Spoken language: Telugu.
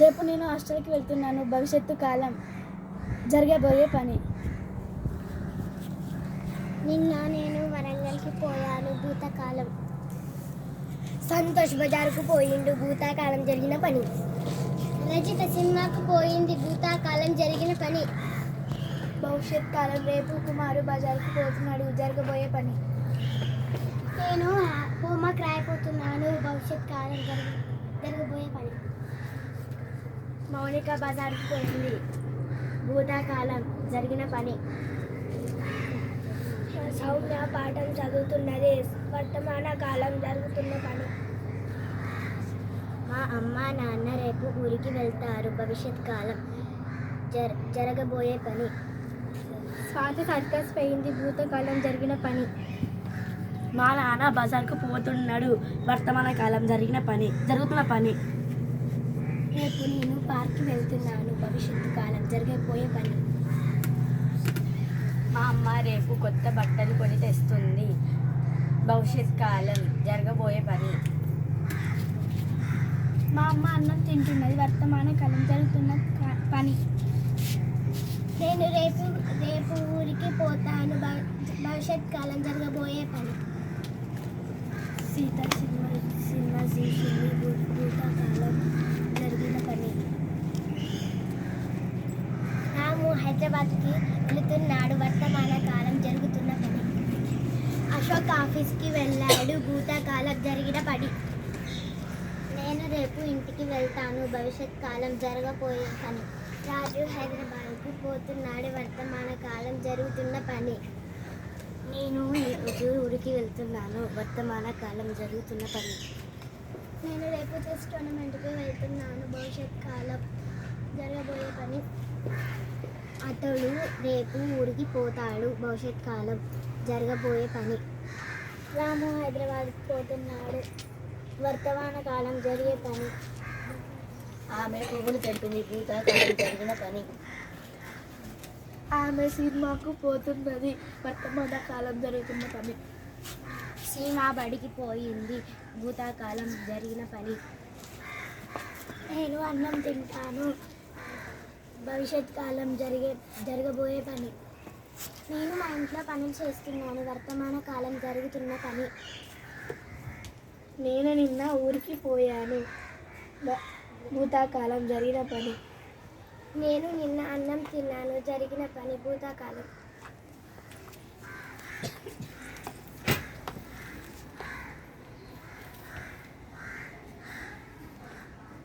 రేపు నేను హాస్టల్కి వెళ్తున్నాను. భవిష్యత్తు కాలం జరగబోయే పని. నిన్న నేను వరంగల్కి పోయాను. భూతకాలం. సంతోష్ బజార్కు పోయిండు. భూతాకాలం జరిగిన పని. రచిత సినిమాకు పోయింది. భూతాకాలం జరిగిన పని. భవిష్యత్ కాలం రేపు కుమారు బజార్కు పోతున్నాడు. జరగబోయే పని. నేను హోంవర్క్ రాయిపోతున్నాను భవిష్యత్ కాలం జరగ జరగబోయే పని. మౌనిక బజార్కి పోయింది భూతాకాలం జరిగిన పని. సౌమ్య పాఠం చదువుతున్నది వర్తమాన కాలం జరుగుతున్న పని. మా అమ్మ నాన్న రేపు ఊరికి వెళ్తారు భవిష్యత్ కాలం జర జరగబోయే పని. స్వాతి సర్కస్ పోయింది భూతకాలం జరిగిన పని. మా నాన్న బజార్కు పోతున్నాడు వర్తమాన కాలం జరిగిన పని జరుగుతున్న పని. రేపు నేను పార్క్కి వెళ్తున్నాను. భవిష్యత్తు కాలం జరగబోయే పని. మా అమ్మ రేపు కొత్త బట్టలు కొని తెస్తుంది. భవిష్యత్ కాలం జరగబోయే పని. మా అమ్మ అన్నం తింటున్నది. వర్తమాన కాలం జరుగుతున్న పని. నేను రేపు రేపు ఊరికి పోతాను. భవిష్యత్ కాలం జరగబోయే పని. సీత సినిమా సినిమా చూసింది భూ- భూతకాలం జరిగిన పని రాము హైదరాబాద్కి వెళుతున్నాడు వర్తమాన కాలం జరుగుతున్న పని. అశోక్ ఆఫీస్కి వెళ్ళాడు. భూతకాలం జరిగిన పని. నేను రేపు ఇంటికి వెళ్తాను. భవిష్యత్ కాలం జరగబోయే పని. రాజు హైదరాబాద్కి పోతున్నాడు. వర్తమాన కాలం జరుగుతున్న పని. నేను ఈరోజు ఊరికి వెళ్తున్నాను. వర్తమాన కాలం జరుగుతున్న పని. నేను రేపు చెస్ టోర్నమెంట్కి వెళ్తున్నాను. భవిష్యత్ కాలం జరగబోయే పని. అతడు రేపు ఊరికి పోతాడు భవిష్యత్ కాలం జరగబోయే పని. రాము హైదరాబాద్కి పోతున్నాడు. వర్తమాన కాలం జరిగే పని. ఆమె పువ్వులు తెంపింది భూతకాలం జరిగిన పని. ఆమె సినిమాకు పోతున్నది వర్తమాన కాలం జరుగుతున్న పని. సీమా బడికి పోయింది భూతకాలం జరిగిన పని. నేను అన్నం తింటాను. భవిష్యత్ కాలం జరిగే జరగబోయే పని. నేను మా ఇంట్లో పనులు చేస్తున్నాను. వర్తమాన కాలం జరుగుతున్న పని. నేను నిన్న ఊరికి పోయాను. భూతాకాలం భూతకాలం జరిగిన పని. నేను నిన్న అన్నం తిన్నాను. జరిగిన పని భూతకాలం.